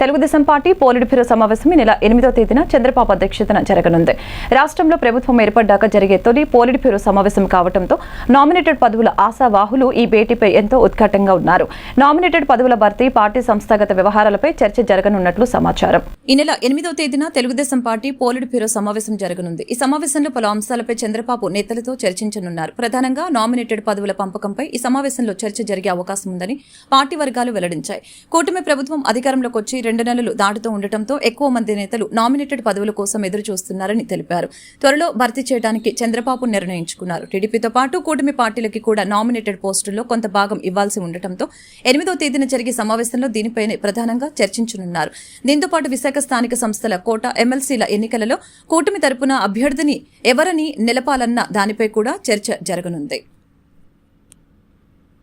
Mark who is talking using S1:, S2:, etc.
S1: Telugu Desam party politburo సమావేశం ఈ నెల ఎనిమిదో తేదీన చంద్రబాబు అధ్యక్షతన జరగనుంది. రాష్ట్రంలో ప్రభుత్వం ఏర్పడ్డాక జరిగే తొలి పోలిట్ బ్యూరో సమావేశం కావడంతో నామినేటెడ్ పదవుల ఆశావాహులు ఈ భేటీపై ఎంతో ఉద్ఘాటంగా ఉన్నారు. నామినేటెడ్ పదవుల భర్తీ పార్టీ సంస్థాగత వ్యవహారాలపై చర్చ జరగనున్నట్లు సమాచారం. ఈ నెల ఎనిమిదో తేదీన తెలుగుదేశం పార్టీ పోలిట్ బ్యూరో సమావేశం జరగనుంది. ఈ సమావేశంలో పలు అంశాలపై చంద్రబాబు నేతలతో చర్చించనున్నారు. ప్రధానంగా నామినేటెడ్ పదవుల పంపకంపై ఈ సమావేశంలో చర్చ జరిగే అవకాశం ఉందని పార్టీ వర్గాలు వెల్లడించాయి. కూటమి ప్రభుత్వం అధికారంలోకి వచ్చి రెండు నెలలు దాటుతూ ఉండటంతో ఎక్కువ మంది నేతలు నామినేటెడ్ పదవుల కోసం ఎదురు చూస్తున్నారని తెలిపారు. త్వరలో భర్తీ చేయడానికి చంద్రబాబు నిర్ణయించుకున్నారు. టీడీపీతో పాటు కూటమి పార్టీలకి కూడా నామినేటెడ్ పోస్టుల్లో కొంత భాగం ఇవ్వాల్సి ఉండటంతో ఎనిమిదో తేదీన జరిగే సమావేశంలో దీనిపైనే ప్రధానంగా చర్చించనున్నారు. దీంతో పాటు విశాఖ స్థానిక సంస్థల కోట ఎమ్మెల్సీల ఎన్నికలలో కూటమి తరపున అభ్యర్థిని ఎవరని నిలపాలన్న దానిపై కూడా చర్చ జరగనుంది.